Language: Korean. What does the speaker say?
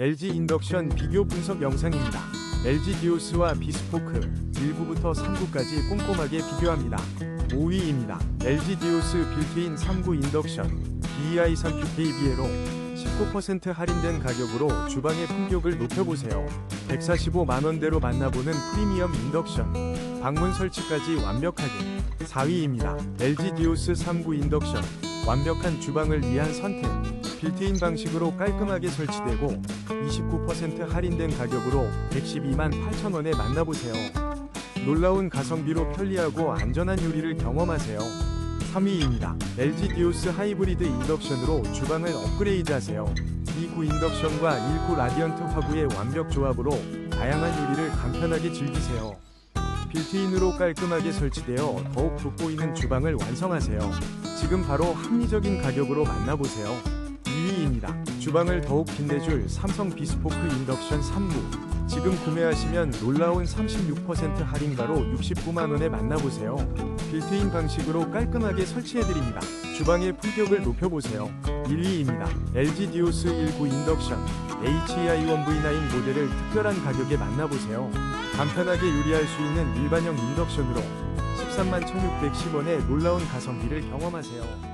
LG 인덕션 비교 분석 영상입니다. LG 디오스와 비스포크 1구부터 3구까지 꼼꼼하게 비교합니다. 5위입니다. LG 디오스 빌트인 3구 인덕션 BEI 3QKBL로 19% 할인된 가격으로 주방의 품격을 높여보세요. 145만원대로 만나보는 프리미엄 인덕션 방문 설치까지 완벽하게 4위입니다. LG 디오스 3구 인덕션 완벽한 주방을 위한 선택 빌트인 방식으로 깔끔하게 설치되고 29% 할인된 가격으로 112만 8천원에 만나보세요. 놀라운 가성비로 편리하고 안전한 요리를 경험하세요. 3위입니다. LG 디오스 하이브리드 인덕션으로 주방을 업그레이드하세요. 2구 인덕션과 1구 라디언트 화구의 완벽 조합으로 다양한 요리를 간편하게 즐기세요. 빌트인으로 깔끔하게 설치되어 더욱 돋보이는 주방을 완성하세요. 지금 바로 합리적인 가격으로 만나보세요. 2위입니다. 주방을 더욱 빛내줄 삼성 비스포크 인덕션 3구. 지금 구매하시면 놀라운 36% 할인가로 69만원에 만나보세요. 빌트인 방식으로 깔끔하게 설치해드립니다. 주방의 품격을 높여보세요. 1위입니다. LG 디오스 19 인덕션 HEI 1V9 모델을 특별한 가격에 만나보세요. 간편하게 요리할 수 있는 일반형 인덕션으로 13만 1610원의 놀라운 가성비를 경험하세요.